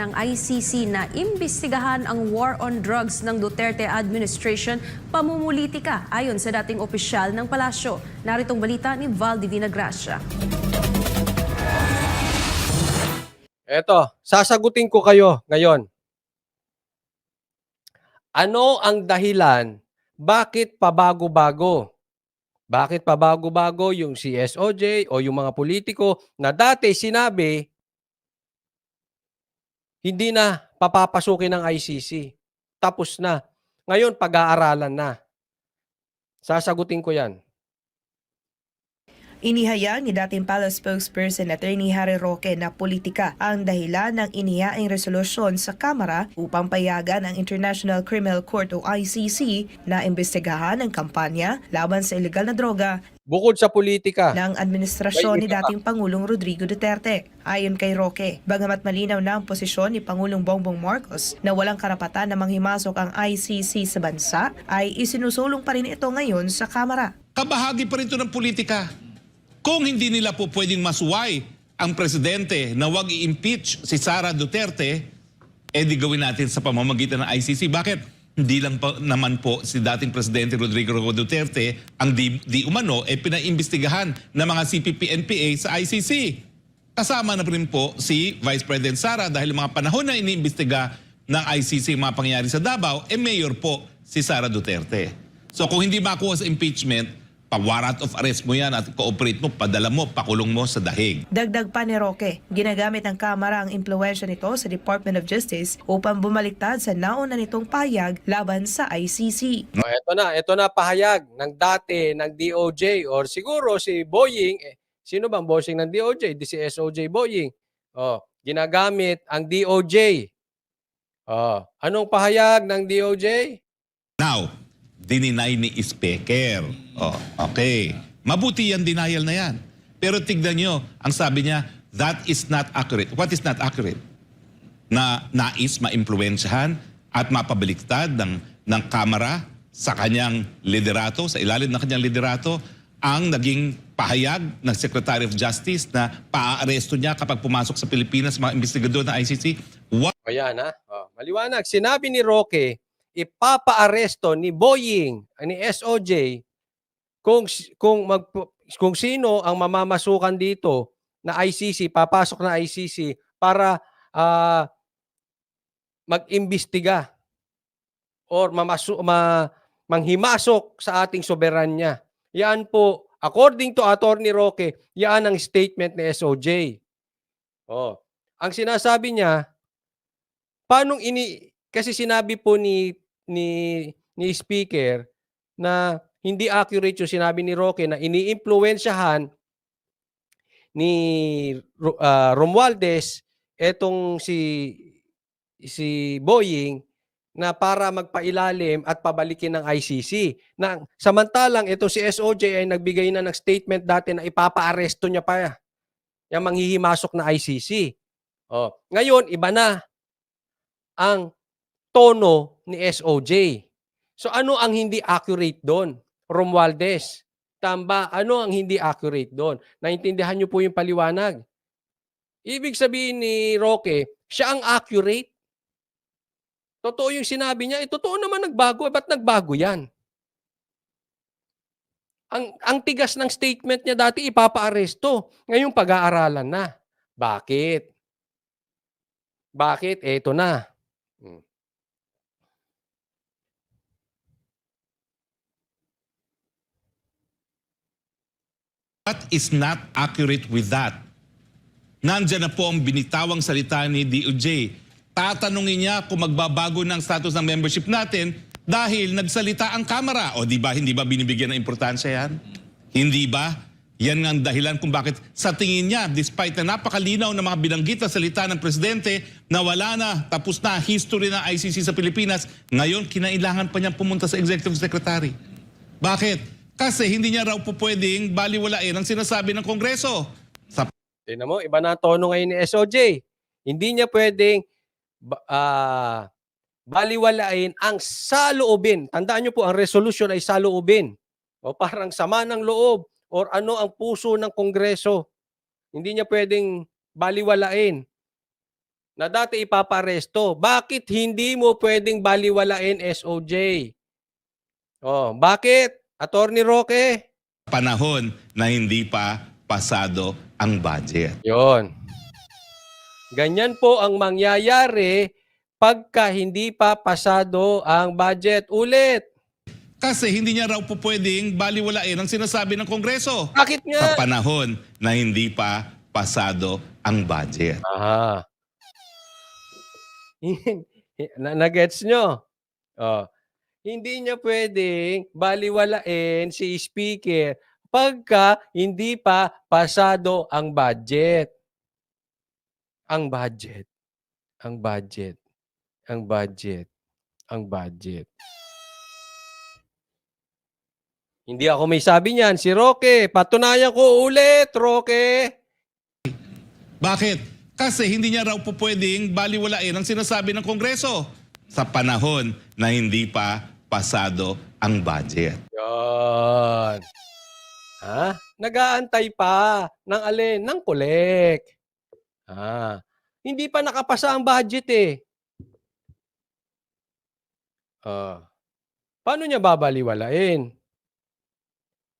ng ICC na imbestigahan ang war on drugs ng Duterte administration pamumulitika ayon sa dating opisyal ng palasyo. Naritong balita ni Val Divina Gracia. Eto, sasagutin ko kayo ngayon. Ano ang dahilan bakit pabago-bago? Bakit pabago-bago yung CSOJ o yung mga politiko na dati sinabi hindi na papapasukin ng ICC. Tapos na. Ngayon, pag-aaralan na. Sasagutin ko yan. Inihayag ni dating Palace spokesperson Attorney Harry Roque na politika ang dahilan ng inihaing resolusyon sa Kamara upang payagan ang International Criminal Court o ICC na imbestigahan ang kampanya laban sa ilegal na droga Bukod sa politika, ng administrasyon ni dating Pangulong Rodrigo Duterte. Ayon kay Roque, bagamat malinaw na ang posisyon ni Pangulong Bongbong Marcos na walang karapatan na manghimasok ang ICC sa bansa, ay isinusulong pa rin ito ngayon sa Kamara. kabahagi pa rin ito ng politika. Kung hindi nila po pwedeng masuway ang presidente na wag i-impeach si Sara Duterte, eh di gawin natin sa pamamagitan ng ICC. Bakit? Hindi lang pa, naman po si dating Presidente Rodrigo Duterte ang di, di umano eh pinaimbestigahan ng mga CPP-NPA sa ICC. Kasama na rin po si Vice President Sara dahil mga panahon na iniimbestiga ng ICC mga pangyayari sa Davao, eh mayor po si Sara Duterte. So kung hindi makuha sa impeachment, pa-warrant of arrest mo yan at cooperate mo, padala mo, pakulong mo sa dahig. Dagdag pa ni Roque, ginagamit ng Kamara ang impluensya nito sa Department of Justice upang bumaliktad sa nauna nitong payag laban sa ICC. O, eto na, eto na pahayag ng dati ng DOJ or siguro si Boying, eh, sino bang bossing ng DOJ? Di si SOJ Boying. Oh, ginagamit ang DOJ. Oh, anong pahayag ng DOJ? Now, dininay ni Speaker. Oh, okay. Mabuti yan denial na yan. Pero tignan nyo, ang sabi niya, that is not accurate. What is not accurate? Na nais maimpluwensyahan at mapabaliktad ng, ng Kamara sa kanyang liderato, sa ilalim ng kanyang liderato, ang naging pahayag ng Secretary of Justice na paaaresto niya kapag pumasok sa Pilipinas mga investigador ng ICC. What O yan ha. Oh, maliwanag. Sinabi ni Roque, ipapaaresto ni Boying, ni SOJ, kung kung mag kung sino ang mamamasukan dito na ICC, papasok na ICC para ah, mag-imbestiga or mamasu, ma, manghimasok sa ating soberanya. Yan po, according to Attorney Roque, yan ang statement ni SOJ. Oh. Ang sinasabi niya, paano ini kasi sinabi po ni ni ni speaker na hindi accurate yung sinabi ni Roque na iniimpluwensyahan ni ah, Romualdez etong si si Boying na para magpailalim at pabalikin ng ICC. Na samantalang ito si SOJ ay nagbigay na ng statement dati na ipapaaresto niya pa yung manghihimasok na ICC. Oh, ngayon iba na ang tono ni SOJ. So ano ang hindi accurate doon? Romualdez. Tamba, ano ang hindi accurate doon? Naintindihan niyo po yung paliwanag. Ibig sabihin ni Roque, siya ang accurate. Totoo yung sinabi niya. Eh, totoo naman nagbago. Eh, ba't nagbago yan? Ang, ang tigas ng statement niya dati, ipapaaresto. Ngayon, pag-aaralan na. Bakit? Bakit? Eto na. Hmm. What is not accurate with that? Nandyan na po ang binitawang salita ni DOJ. Tatanungin niya kung magbabago ng status ng membership natin dahil nagsalita ang Kamara. O di ba, hindi ba binibigyan ng importansya yan? Hindi ba? Yan nga ang dahilan kung bakit sa tingin niya, despite na napakalinaw ng mga binanggit na salita ng Presidente na wala na, tapos na history ng ICC sa Pilipinas, ngayon kinailangan pa niyang pumunta sa Executive Secretary. Bakit? Kasi hindi niya raw po pwedeng baliwalain ang sinasabi ng Kongreso. Sa Tingnan mo, iba na tono ngayon ni SOJ. Hindi niya pwedeng ah, baliwalain ang saloobin. Tandaan niyo po, ang resolution ay saloobin. O parang sama ng loob or ano ang puso ng Kongreso. Hindi niya pwedeng baliwalain na dati ipaparesto. Bakit hindi mo pwedeng baliwalain SOJ? Oh, bakit? Attorney Roque? Panahon na hindi pa pasado ang budget. Yon. Ganyan po ang mangyayari pagka hindi pa pasado ang budget. Ulit. Kasi hindi niya raw po pwedeng baliwalain ang sinasabi ng Kongreso. Bakit nga? Sa panahon na hindi pa pasado ang budget. Aha. na, na-gets nyo? Oh. Hindi niya pwedeng baliwalain si speaker pagka hindi pa pasado ang budget. Ang budget. Ang budget. Ang budget. Ang budget. Hindi ako may sabi niyan. Si Roque. Patunayan ko ulit, Roque. Bakit? Kasi hindi niya raw po pwedeng baliwalain ang sinasabi ng Kongreso sa panahon na hindi pa pasado ang budget. Yan. Ha? Nag-aantay pa ng alin? Ng kolek. Ha? Hindi pa nakapasa ang budget eh. Ah. paano niya babaliwalain?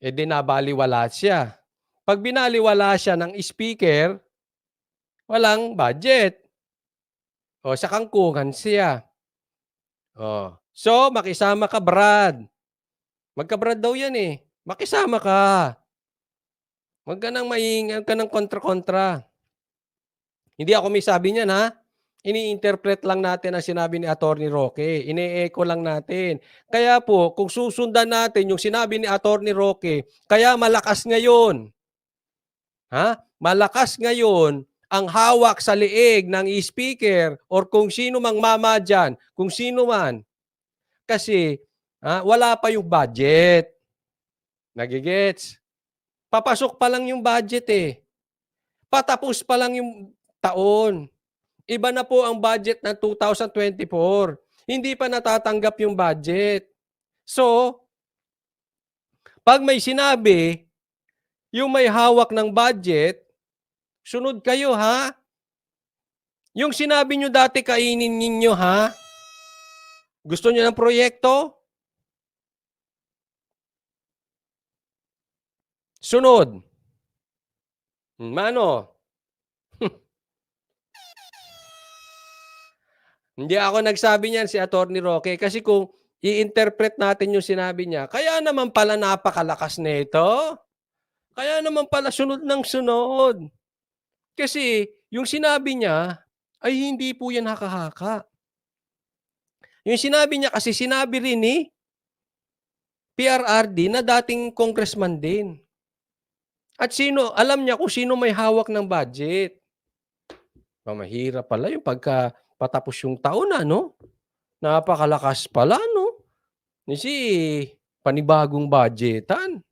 Eh di nabaliwala siya. Pag binaliwala siya ng speaker, walang budget. O sa kangkungan siya. Oh. So, makisama ka, Brad. Magka-Brad daw yan eh. Makisama ka. Huwag ka nang maingay, ka nang kontra-kontra. Hindi ako may sabi niyan, ha? Ini-interpret lang natin ang sinabi ni Attorney Roque. Ine-echo lang natin. Kaya po, kung susundan natin yung sinabi ni Attorney Roque, kaya malakas ngayon. Ha? Malakas ngayon ang hawak sa liig ng speaker or kung sino mang mama dyan, kung sino man. Kasi ha, wala pa yung budget. Nagigets? Papasok pa lang yung budget eh. Patapos pa lang yung taon. Iba na po ang budget ng 2024. Hindi pa natatanggap yung budget. So, pag may sinabi, yung may hawak ng budget, sunod kayo ha. Yung sinabi nyo dati kainin ninyo ha. Gusto nyo ng proyekto? Sunod. Hmm, Mano? Hindi ako nagsabi niyan si Attorney Roque kasi kung i-interpret natin yung sinabi niya, kaya naman pala napakalakas nito. Kaya naman pala sunod ng sunod. Kasi yung sinabi niya ay hindi po yan haka-haka. Yung sinabi niya kasi sinabi rin ni PRRD na dating congressman din. At sino, alam niya kung sino may hawak ng budget. Mamahirap pala yung pagka patapos yung taon na, no? Napakalakas pala, no? Kasi panibagong budgetan.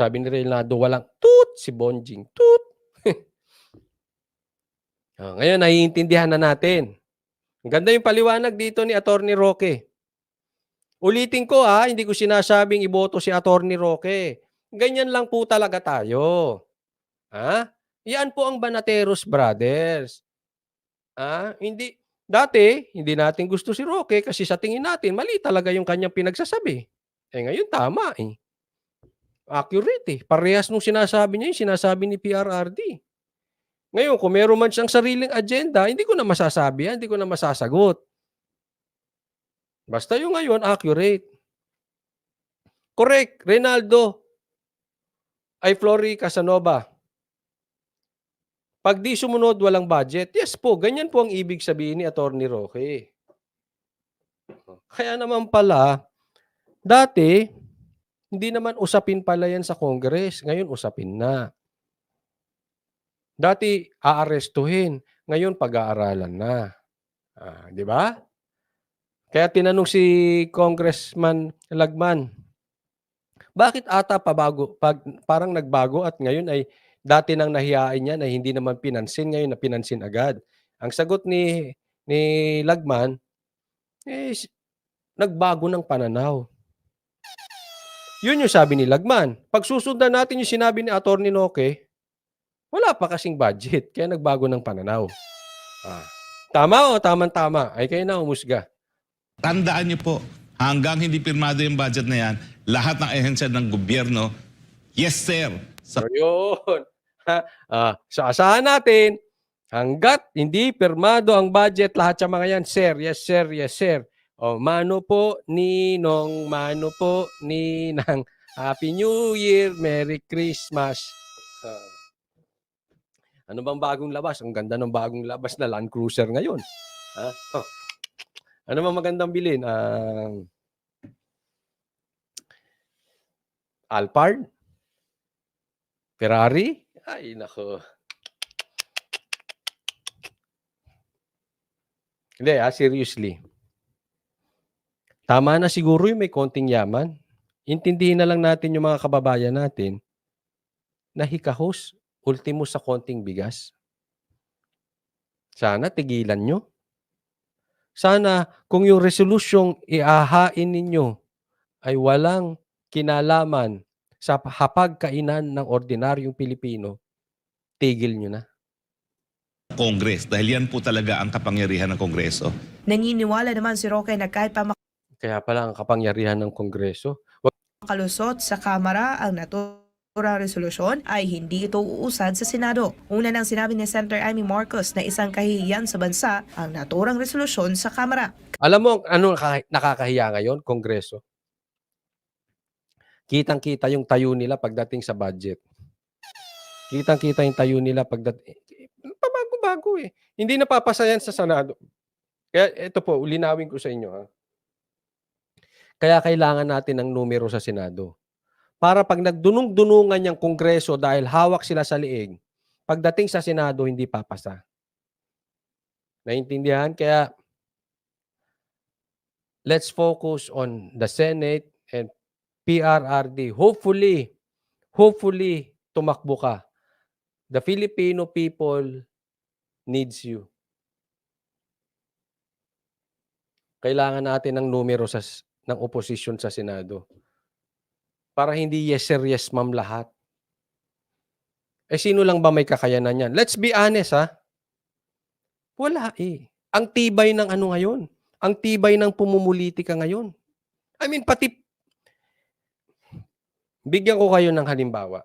Sabi ni Reynaldo, walang tut si Bonjing. Tut. Ah, ngayon, naiintindihan na natin. Ang ganda yung paliwanag dito ni Attorney Roque. Ulitin ko ha, hindi ko sinasabing iboto si Attorney Roque. Ganyan lang po talaga tayo. Ha? Yan po ang Banateros Brothers. Ah, hindi dati hindi natin gusto si Roque kasi sa tingin natin mali talaga yung kanyang pinagsasabi. Eh ngayon tama eh. Accurate eh. Parehas nung sinasabi niya yung sinasabi ni PRRD. Ngayon, kung meron man siyang sariling agenda, hindi ko na masasabi yan, hindi ko na masasagot. Basta yung ngayon, accurate. Correct, Reynaldo. Ay, Flory Casanova. Pag di sumunod, walang budget. Yes po, ganyan po ang ibig sabihin ni Attorney Roque. Kaya naman pala, dati, hindi naman usapin pala yan sa Congress. Ngayon, usapin na. Dati, aarestuhin. Ngayon, pag-aaralan na. Ah, di ba? Kaya tinanong si Congressman Lagman, bakit ata pabago, pag, parang nagbago at ngayon ay dati nang nahiyain niya na hindi naman pinansin, ngayon na pinansin agad. Ang sagot ni ni Lagman, eh, nagbago ng pananaw. Yun yung sabi ni Lagman. Pag susundan natin yung sinabi ni Atty. Noque, Wala pa kasing budget, kaya nagbago ng pananaw. Ah. Tama o tamang-tama? Ay kayo na umusga. Tandaan niyo po, hanggang hindi pirmado yung budget na yan, lahat ng ehensya ng gobyerno, yes sir, sa So yun. Ha? Ah, so asahan natin, hanggat hindi pirmado ang budget, lahat sa mga yan, sir, yes sir, yes sir. O, mano po, ninong, mano po, ninang. Happy New Year, Merry Christmas. Ah. ano bang bagong labas? Ang ganda ng bagong labas na Land Cruiser ngayon. Ha? Oh. Ano bang magandang bilhin? Ang Alphard? Ferrari? Ay, nako. Hindi ah, seriously. Tama na siguro yung may konting yaman. Intindihin na lang natin yung mga kababayan natin na hikahos, ultimo sa konting bigas. Sana tigilan nyo. Sana kung yung resolusyong iahain ninyo ay walang kinalaman sa hapagkainan ng ordinaryong Pilipino, tigil nyo na. Congress dahil yan po talaga ang kapangyarihan ng Kongreso. Naniniwala naman si Roque na kahit pa Kaya pala ang kapangyarihan ng Kongreso. makalusot sa Kamara ang naturang resolusyon ay hindi ito uusad sa Senado. Una nang sinabi ni Senator Amy Marcos na isang kahihiyan sa bansa ang naturang resolusyon sa Kamara. Alam mo ano nakaka- nakakahiya ngayon, Kongreso? Kitang-kita yung tayo nila pagdating sa budget. Kitang-kita yung tayo nila pagdating. Pabago-bago eh. Hindi napapasa yan sa Senado. Kaya ito po, ulinawin ko sa inyo ha. Kaya kailangan natin ng numero sa Senado. Para pag nagdunong-dunungan yung Kongreso dahil hawak sila sa liig, pagdating sa Senado, hindi papasa. Naintindihan? Kaya let's focus on the Senate and PRRD. Hopefully, hopefully, tumakbo ka. The Filipino people needs you. Kailangan natin ng numero sa, ng oposisyon sa Senado. Para hindi yes sir, yes ma'am lahat. Eh sino lang ba may kakayanan yan? Let's be honest ha. Wala eh. Ang tibay ng ano ngayon. Ang tibay ng pumumulitika ngayon. I mean, pati... Bigyan ko kayo ng halimbawa.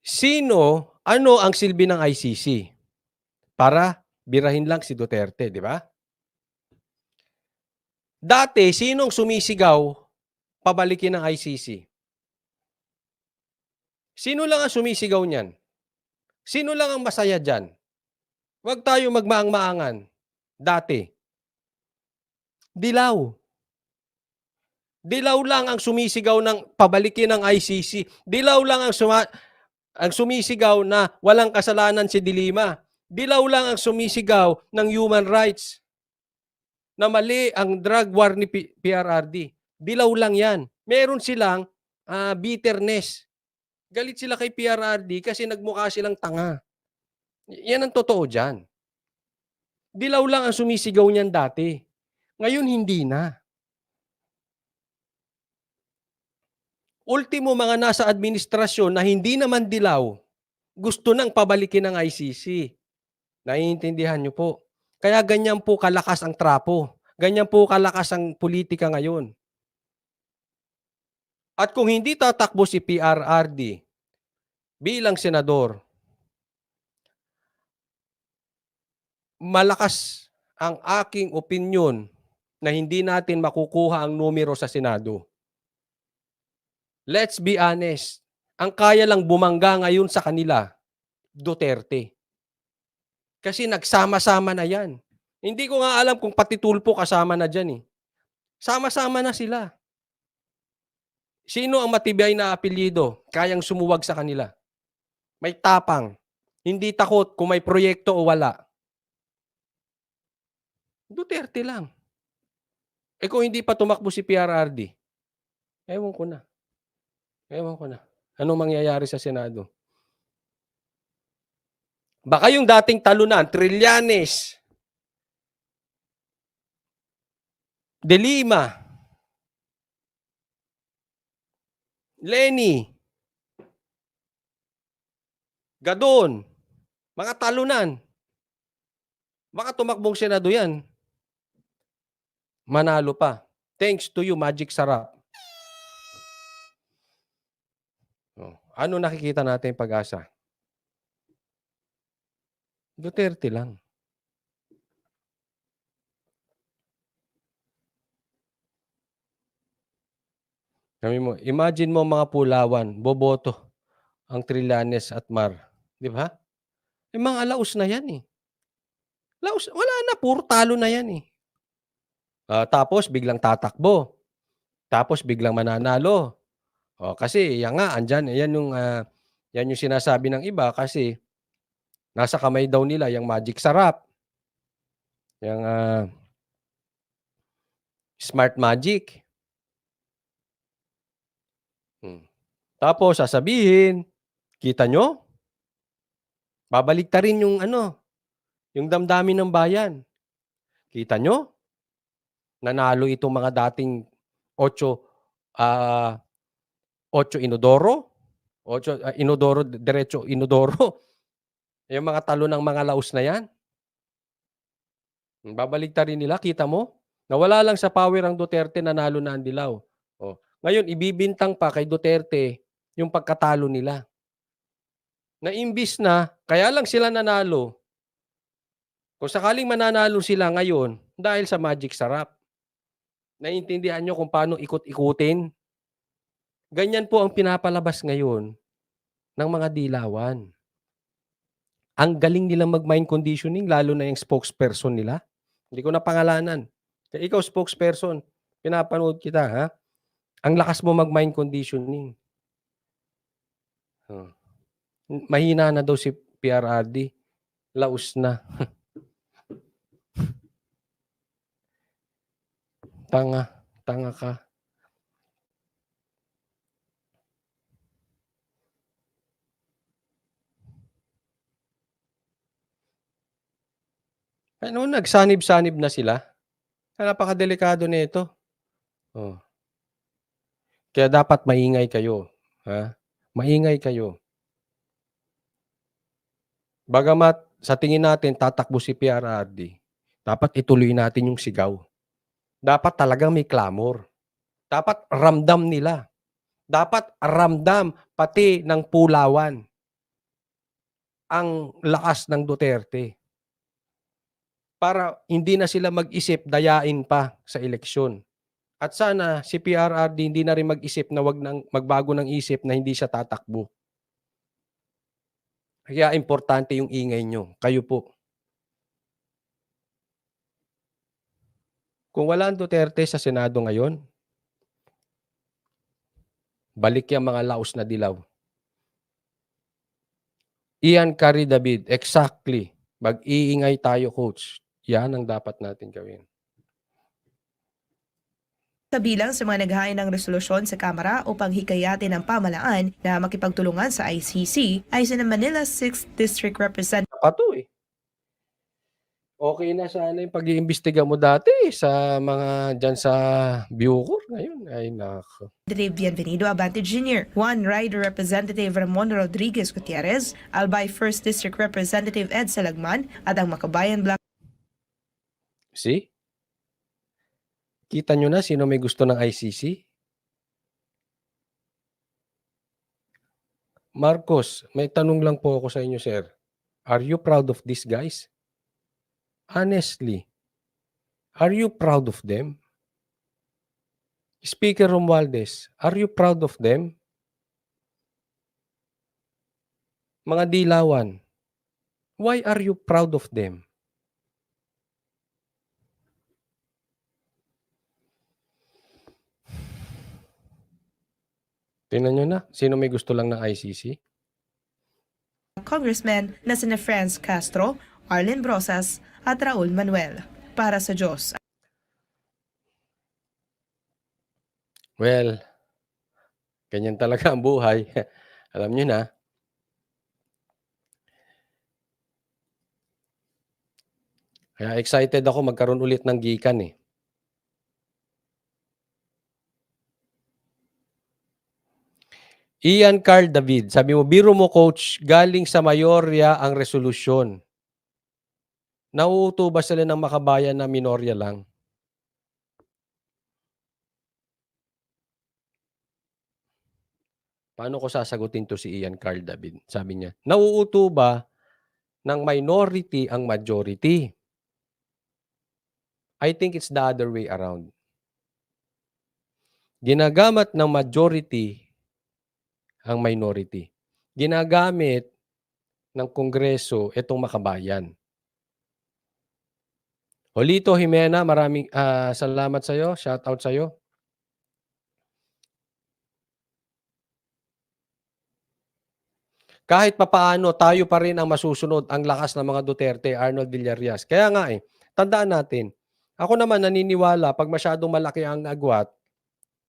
Sino, ano ang silbi ng ICC? Para birahin lang si Duterte, di ba? Dati, sinong sumisigaw pabalikin ng ICC? Sino lang ang sumisigaw niyan? Sino lang ang masaya dyan? Huwag tayo magmaang-maangan. Dati. Dilaw. Dilaw lang ang sumisigaw ng pabalikin ng ICC. Dilaw lang ang, suma- ang sumisigaw na walang kasalanan si Dilima. Dilaw lang ang sumisigaw ng human rights na mali ang drug war ni PRRD. Dilaw lang yan. Meron silang ah, bitterness. Galit sila kay PRRD kasi nagmukha silang tanga. Yan ang totoo dyan. Dilaw lang ang sumisigaw niyan dati. Ngayon hindi na. Ultimo mga nasa administrasyon na hindi naman dilaw, gusto nang pabalikin ng ICC. Naiintindihan niyo po. Kaya ganyan po kalakas ang trapo. Ganyan po kalakas ang politika ngayon. At kung hindi tatakbo si PRRD bilang senador, malakas ang aking opinyon na hindi natin makukuha ang numero sa Senado. Let's be honest. Ang kaya lang bumangga ngayon sa kanila, Duterte. Kasi nagsama-sama na yan. Hindi ko nga alam kung pati Tulpo kasama na dyan eh. Sama-sama na sila. Sino ang matibay na apelyido kayang sumuwag sa kanila? May tapang. Hindi takot kung may proyekto o wala. Duterte lang. Eh kung hindi pa tumakbo si PRRD, ewan ko na. Ewan ko na. Anong mangyayari sa Senado? Baka yung dating talunan, Trillanes, De Lima, Lenny, Gadon. Mga talunan. Baka tumakbong senado yan. Manalo pa. Thanks to you, Magic Sarap. Oh, Ano nakikita natin pag-asa? Duterte lang. Kami mo, imagine mo mga pulawan, boboto ang Trillanes at Mar. Di ba? Yung mga laos na yan eh. Laos, wala na, puro talo na yan eh. Ah, tapos biglang tatakbo. Tapos biglang mananalo. O, kasi yan nga, andyan, yan yung, ah, yan yung sinasabi ng iba kasi nasa kamay daw nila yung magic sarap. Yung ah, smart magic. Hmm. Tapos sasabihin, kita nyo? Babalik ta rin yung ano, yung damdamin ng bayan. Kita nyo? Nanalo itong mga dating ocho, ah, ocho inodoro, ocho, ah, inodoro, diretso inodoro. Yung mga talo ng mga laos na yan. Babalik ta rin nila, kita mo? Nawala lang sa power ang Duterte, nanalo na ang Dilaw. Oh. Ngayon, ibibintang pa kay Duterte yung pagkatalo nila. Na imbis na, kaya lang sila nanalo. Kung sakaling mananalo sila ngayon, dahil sa Magic Sarap, naiintindihan nyo kung paano ikot-ikutin? Ganyan po ang pinapalabas ngayon ng mga dilawan. Ang galing nilang mag-mind conditioning, lalo na yung spokesperson nila. Hindi ko na pangalanan. Ikaw, spokesperson, pinapanood kita, ha? Ang lakas mo mag-mind conditioning. Oh. Mahina na daw si PRRD. Laos na. tanga. Tanga ka. Ano, nagsanib-sanib na sila. Napakadelikado nito. Oh. Kaya dapat maingay kayo, ha? Maingay kayo. Bagamat sa tingin natin tatakbo si PRRD, dapat ituloy natin yung sigaw. Dapat talagang may clamor. Dapat ramdam nila. Dapat ramdam pati ng pulawan ang lakas ng Duterte para hindi na sila mag-isip dayain pa sa eleksyon. At sana si PRRD hindi na rin mag-isip na wag nang magbago ng isip na hindi siya tatakbo. Kaya importante yung ingay nyo. Kayo po. Kung wala ang Duterte sa Senado ngayon, balik yung mga laos na dilaw. Ian Carrie David, exactly. Mag-iingay tayo, coach. Yan ang dapat natin gawin. Kabilang sa mga naghain ng resolusyon sa Kamara upang hikayatin ang pamalaan na makipagtulungan sa ICC ay sina Manila 6th District Representative Pato eh. Okay na sana yung pag-iimbestiga mo dati sa mga dyan sa Bucor. Ngayon, ay nako. Bienvenido Abante Jr., One Rider Representative Ramon Rodriguez Gutierrez, Albay 1st District Representative Ed Salagman at ang Makabayan Black See? Kita nyo na sino may gusto ng ICC? Marcos, may tanong lang po ako sa inyo, sir. Are you proud of these guys? Honestly, are you proud of them? Speaker Romualdez, are you proud of them? Mga dilawan, why are you proud of them? Tingnan nyo na, sino may gusto lang ng ICC? Congressmen na sina Franz Castro, Arlen Brosas at Raul Manuel. Para sa Diyos Well, ganyan talaga ang buhay. Alam nyo na. Kaya excited ako magkaroon ulit ng gikan eh. Ian Carl David, sabi mo, biro mo coach, galing sa mayorya ang resolusyon. Nauuto ba sila ng makabayan na minorya lang? Paano ko sasagutin to si Ian Carl David? Sabi niya, nauuto ba ng minority ang majority? I think it's the other way around. Ginagamit ng majority ang minority. Ginagamit ng Kongreso itong makabayan. Olito Jimena, maraming ah, salamat sa iyo. Shout out sa iyo. Kahit papaano, tayo pa rin ang masusunod ang lakas ng mga Duterte, Arnold Villarreal. Kaya nga eh, tandaan natin, ako naman naniniwala pag masyadong malaki ang agwat,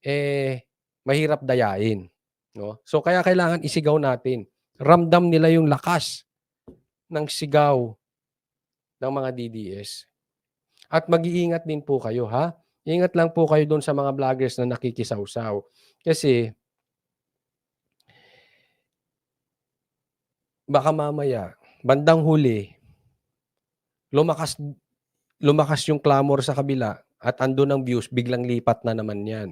eh, mahirap dayain. No? So kaya kailangan isigaw natin. Ramdam nila yung lakas ng sigaw ng mga DDS. At mag-iingat din po kayo, ha? Ingat lang po kayo doon sa mga vloggers na nakikisawsaw. Kasi, baka mamaya, bandang huli, lumakas, lumakas yung clamor sa kabila at ando ng views, biglang lipat na naman yan.